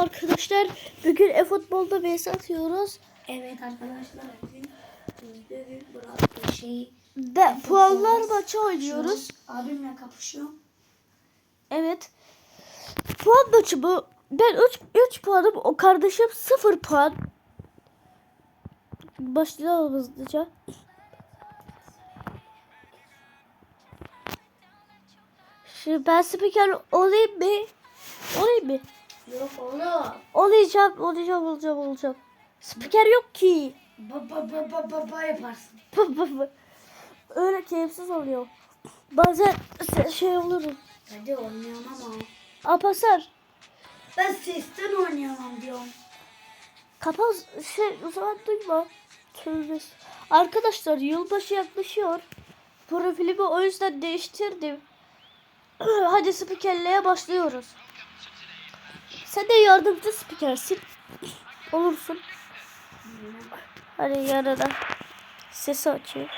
arkadaşlar. Bugün e-futbolda vs atıyoruz. Evet arkadaşlar bugün bugün burada şey Ve puanlar maçı oynuyoruz. abimle kapışıyorum. Evet. Puan maçı bu. Ben 3 3 puanım, o kardeşim 0 puan. Başlayalım hızlıca. Şimdi ben spiker olayım mı? Olayım mı? Yok oğlum. Olacağım, olacağım, olacağım, olacağım. Spiker yok ki. Baba baba baba yaparsın. Öyle keyifsiz oluyor. Bazen şey olurum. Hadi oynayamam ama. Apasar. Ben sesten oynayamam diyorum. Kapat şey o zaman duyma. Tövbe. Arkadaşlar yılbaşı yaklaşıyor. Profilimi o yüzden değiştirdim. Hadi spikerliğe başlıyoruz. Sen de yardımcı spikersin. Olursun. Hadi yanına. Sesi açıyor.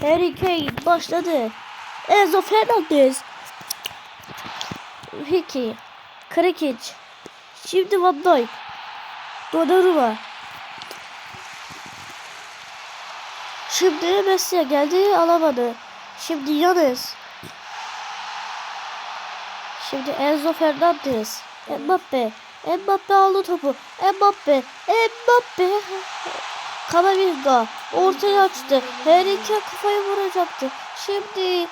Harry Kane başladı. Enzo Fernandez. Hickey. Krikic. Şimdi Van Dijk. Donnarumma. Şimdi Messi geldi alamadı. Şimdi Yanez. Şimdi Enzo Fernandez. Mbappe. Mbappe aldı topu. Mbappe. Mbappe. Kamavinga. Ortaya açtı. Her iki kafayı vuracaktı. Şimdi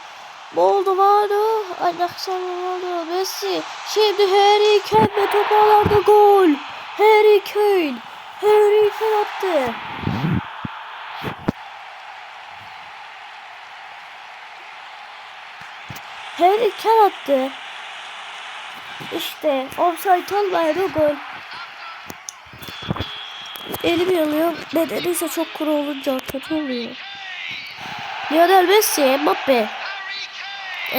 Moldovano. Alexander Messi. Şimdi Harry Kane topu alanda gol. Harry Kane. Harry Kane attı. Harry Kane attı. İşte offside olmayan o gol. Elim yanıyor. Nedeniyse çok kuru olunca kötü oluyor. Lionel Messi, Mbappe.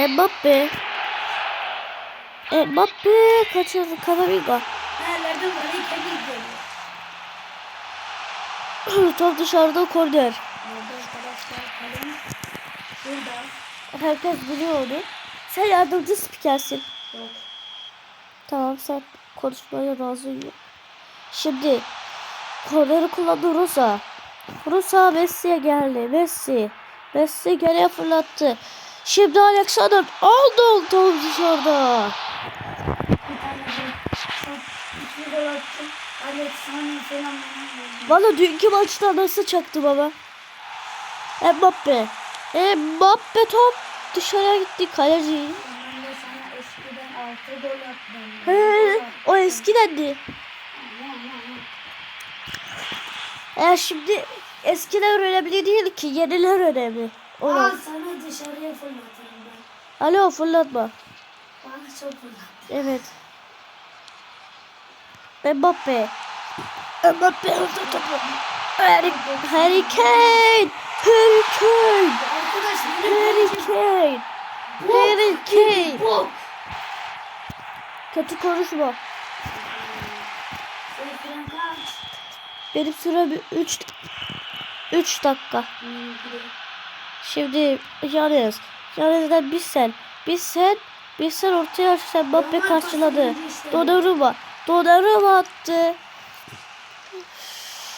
Mbappe. Mbappe kaçırdı Kamavinga. Nerelerde böyle kendi gidiyor. Top dışarıda korner. Herkes biliyor onu. Sen yardımcı spikersin. Yok. Tamam sen konuşmaya razıyım. Şimdi korneri kullandı Rosa. Rosa Messi'ye geldi. Messi. Messi geriye fırlattı. Şimdi Alexander aldı top dışarıda. Valla dünkü maçta nasıl çaktı baba? Mbappe. Mbappe top dışarıya gitti kaleci. Ben de sana eskiden altı gol o eskidendi. Eğer şimdi eskiler önemli değil ki yeniler önemli. Al Ona. sana dışarıya fırlatırım ben. Alo fırlatma. Bana çok fırlat. Evet. Mbappe. Mbappe aldı topu. Harry, Harry Kane. Harry Kane. Arkadaş Harry Kane. Harry Kane. Kötü konuşma. Benim sürem 3 3 dakika. Şimdi Yanez. Yanez'den bir sen. Bir sen. Bir sen ortaya açtı. Mbappe karşıladı. Donnarumma. Donnarumma attı.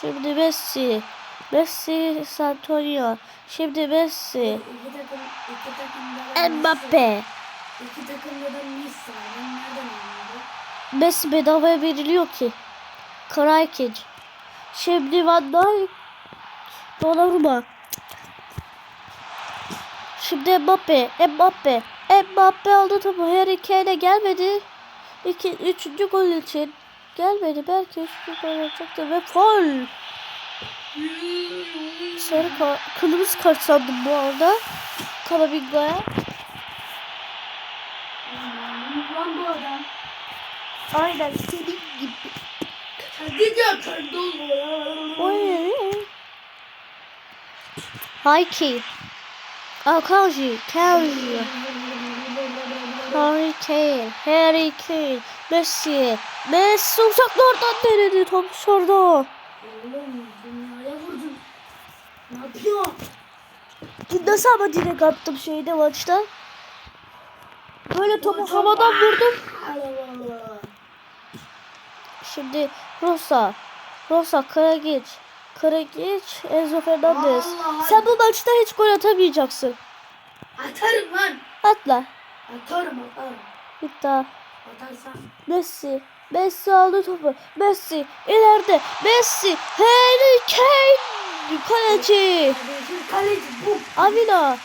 Şimdi Messi. Messi Santonio. Şimdi Messi. Mbappe. İki takımda da mis var. Ben nereden anladım? Messi bedavaya veriliyor ki. Krajkic. Şimdi Van Dijk. Donnarumma. Şimdi Mbappe. Mbappe. Mbappe aldı topu. Harry Kane gelmedi. İki, üçüncü gol için. Gelmedi. Belki üçüncü gol olacaktı. Ve foul. Sarı ka- kırmızı kart sandım bu arada. Kamavinga'ya. Lan bu adam. Aynen senin gibi. Kendi de kendi. Oy. Hayki. Akanji. Kanji. Harry Kane. Harry Kane. Messi. Messi uzaklardan denedi. Top dışarıda. Oğlum dünyaya vurdun. Ne yapıyorsun? Nasıl ama direkt attım şeyde maçta. Böyle topu havadan vurdum. Şimdi Rosa. Rosa Kragic. Kragic Enzo Fernandez. Vallahi. Sen bu maçta hiç gol atamayacaksın. Atarım lan. Atla. Atarım atarım. Bitti. Atarsam. Messi. Messi aldı topu. Messi ileride. Messi. Harry Kane. Kaleci. Kaleci bu. Avila.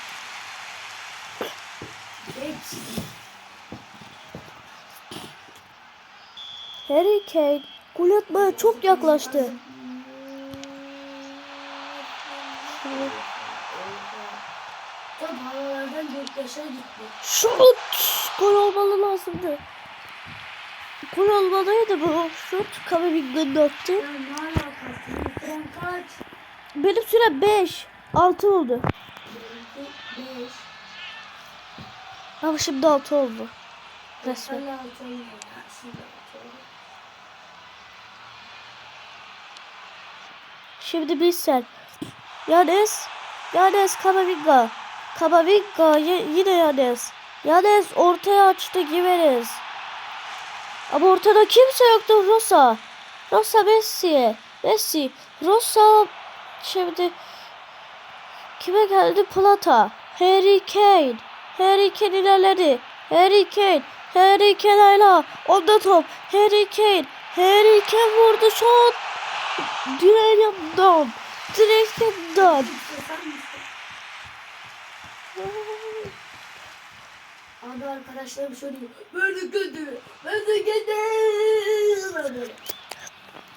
Geç. Harry Kane. Gol atmaya çok yaklaştı. Şut! Gol olmalı lazımdı. Gol olmalıydı bu şut. Sen kaç? Benim sürem 5. 6 oldu. Ama şimdi 6 oldu. Resmen. Hala altı olmuyor ya. Şimdi altı oldu. Şimdi bir sen. Yanes. Yanes Kamavinga. Kamavinga yine Yanes. Yanes ortaya açtı Gimenez. Ama ortada kimse yoktu Rosa. Rosa Messi. Messi. Rosa şimdi kime geldi? Plata. Harry Kane. Harry Kane ilerledi. Harry Kane. Harry Kane hala. Onda top. Harry Kane. Harry Kane vurdu şut. Direğin yanından. Sen misin? Abi arkadaşlarım söylüyor. Böyle kötü. Böyle kötü.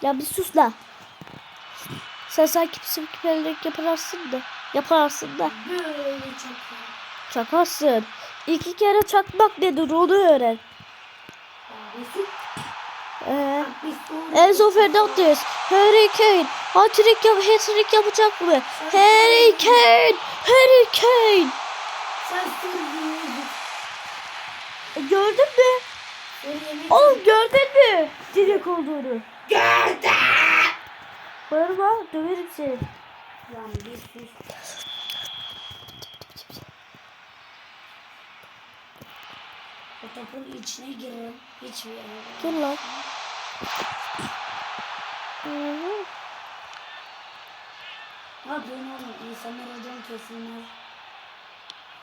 Ya bir sus la. Sen sanki kiperlik yaparsın da. Yaparsın da. Böyle. Çakarsın. İki kere çakmak nedir onu öğren. Ee, soru. Enzo Fernandez, Harry Kane, hat-trick yap, hat-trick yapacak mı? Harry Kane, Harry Kane. E, Gördün mü? Oğlum gördün mü? Direk olduğunu. Gördüm. Bağırma, döverim seni. Lan bir sus. O topun içine girin. Hiçbir yere. Gel lan. Ne yapıyorsun oğlum? İnsanlar hocam kesilmez.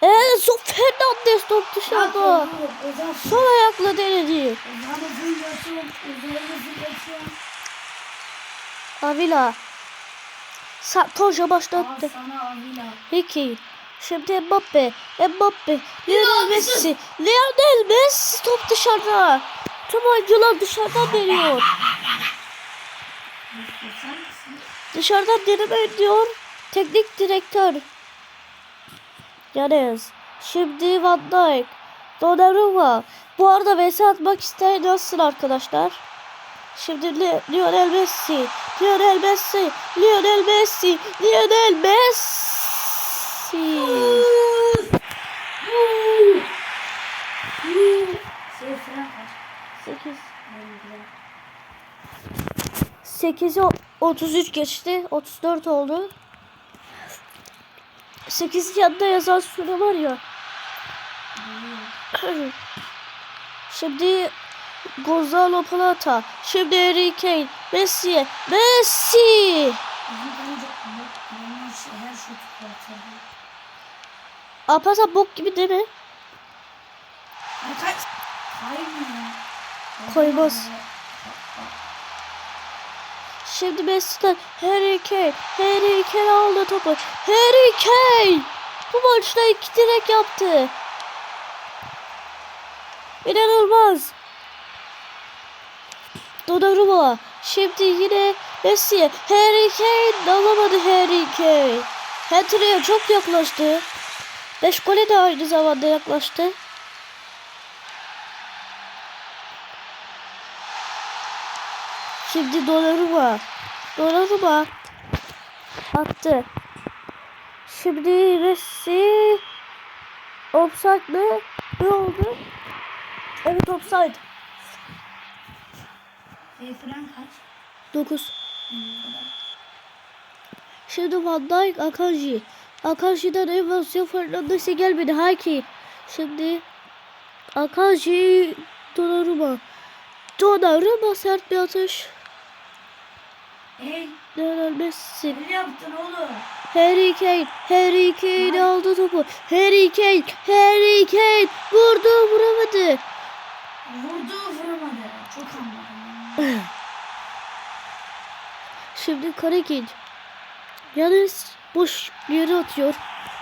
Enzo Fernandez top Ne dışarıda. Sol ayakla denedi. Avila. Santoja Al başlattı. Peki. Şimdi Mbappe. Mbappe. Lionel Messi. Lionel Messi top dışarıda. Tüm oyuncular dışarıdan deniyor. Dışarıda deneme diyor teknik direktör. Yanez. Şimdi Van Dijk. Donnarumma. Bu arada Messi atmak isteyen yazsın arkadaşlar. Şimdi Lionel Messi. Lionel Messi. Lionel Messi. Lionel Messi. Sekiz. 8'i 33 geçti. 34 oldu. 8 yanında yazan süre var ya. Şimdi Gonzalo Plata. Şimdi Harry Kane. Messi'ye. Messi! Alparslan bok gibi değil mi? Koymaz. Şimdi Messi'den Harry Kane. Harry Kane aldı topu. Harry Kane. Bu maçta iki direk yaptı. İnanılmaz. Donnarumma. Şimdi yine Messi. Harry Kane alamadı Harry Kane. Hattrick'e çok yaklaştı. Beş gole de aynı zamanda yaklaştı. Şimdi Donnarumma. Donnarumma attı. Şimdi Messi offside mi? Ne oldu? Evet offside. Şey fren kaç? 9. Şimdi Van Dijk Akanji. Akanji'den Evans Fernandes'e gelmedi. Haki. Şimdi Akanji Donnarumma. Donnarumma sert bir atış. Ey Lionel Messi. ne yaptın oğlum? Harry Kane. Harry Kane aldı topu. Harry Kane. Harry Kane. Vurdu vuramadı. Vurdu vuramadı. Çok anladım. Şimdi Karakin. Yalnız boş yere atıyor.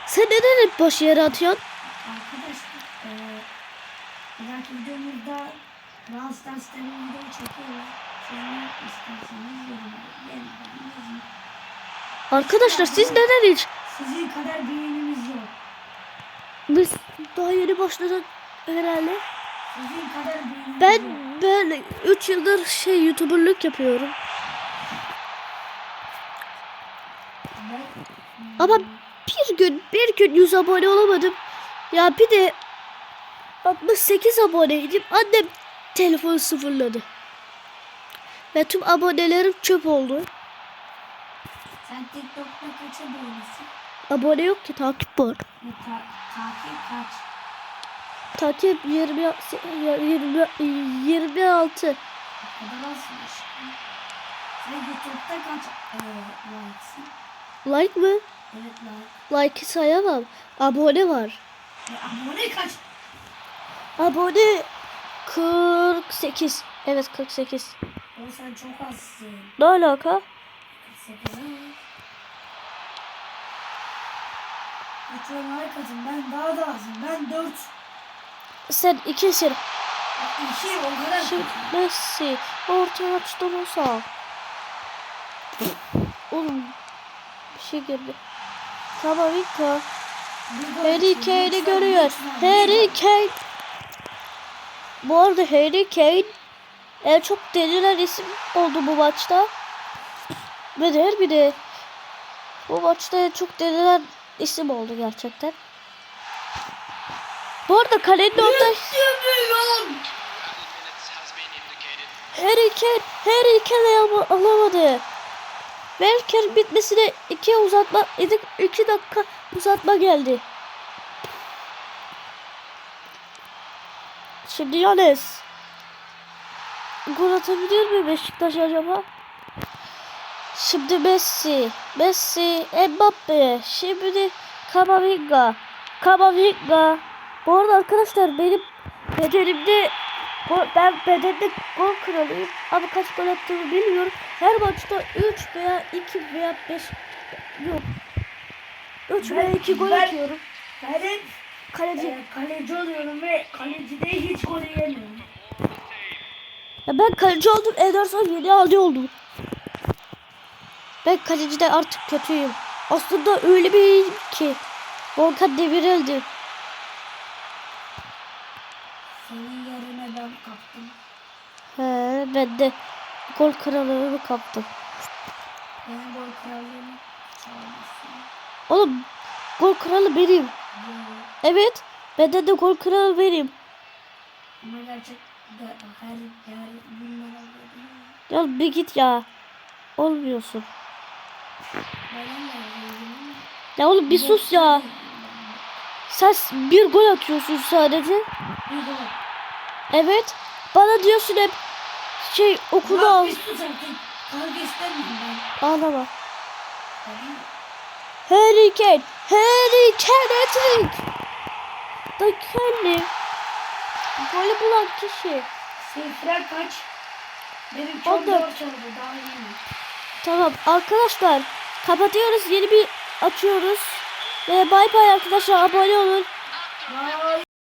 Sen neden hep boş yere atıyorsun? Arkadaşlar bir dahaki videomuzda Brawl Stars'ta bir video çekiyoruz. İsterseniz yorumlara yazın. Arkadaşlar siz neden hiç? Sizin kadar beğenimiz yok. Biz daha yeni başladık herhalde. Sizin kadar Ben yok. ben 3 yıldır şey youtuberlık yapıyorum. Ama bir gün bir gün 100 abone olamadım. Ya bir de 68 aboneydim. Annem telefonu sıfırladı. Ve tüm abonelerim çöp oldu. Sen TikTok'ta kaça boylusun? Abone yok ki takip var. Ve ta- takip kaç? Takip 20 20 26. O kadar azmış. Sen YouTube'da kaç eee like'sın? Like mı? Evet like. Like'ı sayamam. Abone var. E, abone kaç? Abone 48. Evet 48. O sen çok azsın. Ne alaka? 48 ama. Lütfen like atın. Ben daha da azım. Ben 4. Sen ikisin. 2 o kadar. Şimdi Messi orta açtı Musa. Oğlum bir şey girdi. Bir gol Harry atın. Kane'i görüyor. Harry Kane. Bu arada Harry Kane en çok denilen isim oldu bu maçta. Ve der bir de bu maçta çok denilen isim oldu gerçekten. Bu arada kalenin orada. Harry Kane, Harry Kane al- alamadı. Belki bitmesine iki uzatma, iki, iki dakika uzatma geldi. Şimdi Yanes. Gol atabilir mi Beşiktaş acaba? Şimdi Messi, Messi, Mbappe, şimdi Kamavinga, Kamavinga. Bu arada arkadaşlar benim bedenimde ben bedende gol kralıyım ama kaç gol attığımı bilmiyorum. Her maçta 3 veya 2 veya 5 yok. 3 veya 2 gol ben- atıyorum. Ben Kaleci. e, kaleci oluyorum ve kalecide hiç gol yemiyorum. Ya ben kaleci oldum. Ederson yeni aldı oldum. Ben kalecide artık kötüyüm. Aslında öyle bir iyiyim ki. Volkan Demirel'di. Senin yerine ben kaptım. He, ben de gol kralını kaptım. Benim gol krallığımı çalmışsın. Oğlum gol kralı benim. Yo. Evet. Benden de gol kralı benim. Ama gerçek de her her. Ya bir git ya. Olmuyorsun. Ya oğlum bir sus ya. Sen bir gol atıyorsun sadece. Evet. Bana diyorsun hep şey okulu Bak al. Ağlama. Harry Kane. Harry Kane hat-trick. Da Kane. Golü bulan kişi. Seyfler kaç? Benim çok dört. zor çaldı. Daha iyi. Tamam arkadaşlar. Kapatıyoruz. Yeni bir açıyoruz. Ve bay bay arkadaşlar. Abone olun. Bye.